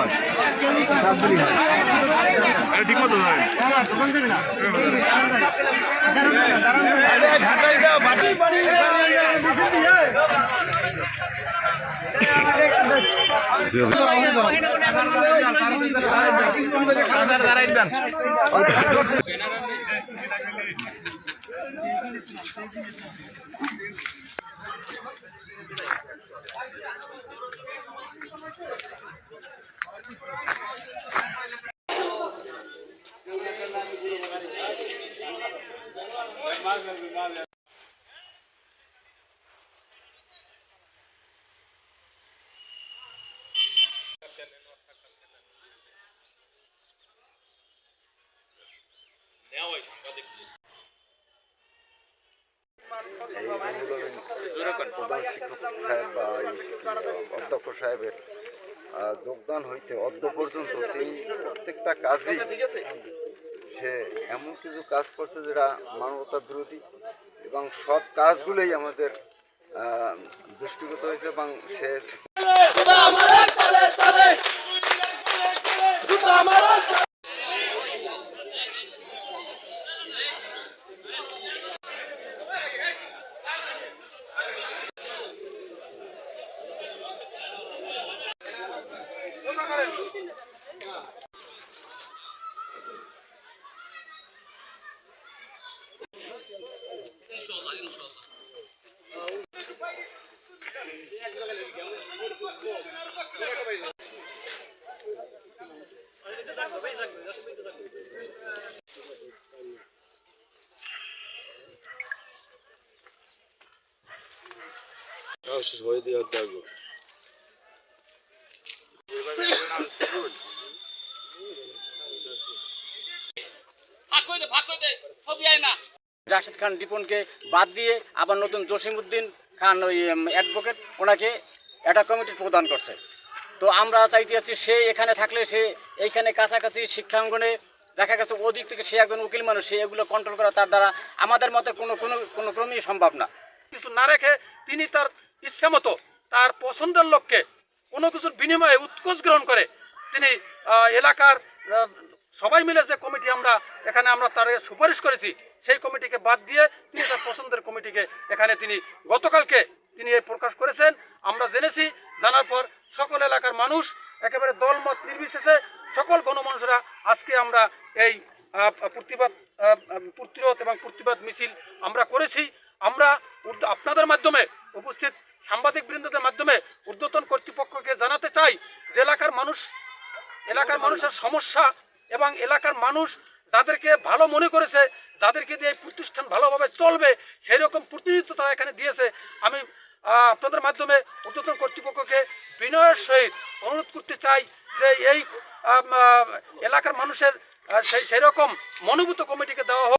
হয় সবগুলি হয় ঠিক মতো ধরেন। প্রধান শিক্ষক সাহেব বা অধ্যক্ষ সাহেবের যোগদান হইতে অদ্য পর্যন্ত তিনি প্রত্যেকটা কাজই এমন কিছু কাজ করছে যেটা মানবতা বিরোধী এবং সব কাজগুলোই আমাদের দৃষ্টিগত হয়েছে এবং সে রাশেদ খান রিপনকে বাদ দিয়ে আবার নতুন জসিমউদ্দিন খান ওই অ্যাডভোকেট ওনাকে একটা কমিটি প্রদান করছে। তো আমরা চাইতে আছি সে এখানে থাকলে সে এইখানে কাছাকাছি শিক্ষাঙ্গনে দেখা গেছে ওদিক থেকে সে একজন উকিল মানুষ, সে এগুলো কন্ট্রোল করা তার দ্বারা আমাদের মতে কোনো কোনো কোনো ক্রমেই সম্ভব না। কিছু না রেখে তিনি তার ইচ্ছা মতো তার পছন্দের লোককে কোনো কিছুর বিনিময়ে উৎকোচ গ্রহণ করে তিনি এলাকার সবাই মিলে যে কমিটি আমরা এখানে আমরা তার সুপারিশ করেছি, সেই কমিটিকে বাদ দিয়ে তিনি তার পছন্দের কমিটিকে এখানে তিনি গতকালকে তিনি প্রকাশ করেছেন। আমরা জেনেছি জানার পর সকল এলাকার মানুষ একেবারে দলমত নির্বিশেষে সকল গণমানুষরা আজকে আমরা এই প্রতিবাদ প্রতিরোধ এবং প্রতিবাদ মিছিল আমরা করেছি। আমরা আপনাদের মাধ্যমে উপস্থিত সাংবাদিক বৃন্দদের মাধ্যমে ঊর্ধ্বতন কর্তৃপক্ষকে জানাতে চাই যে এলাকার মানুষ, এলাকার মানুষের সমস্যা এবং এলাকার মানুষ যাদেরকে ভালো মনে করেছে, যাদেরকে দিয়ে এই প্রতিষ্ঠান ভালোভাবে চলবে সেই রকম প্রতিনিধিত্ব তারা এখানে দিয়েছে। আমি আপনাদের মাধ্যমে ঊর্ধ্বতন কর্তৃপক্ষকে বিনয়ের সহিত অনুরোধ করতে চাই যে এই এলাকার মানুষের সেই সেই রকম মনোভূত কমিটিকে দেওয়া হোক।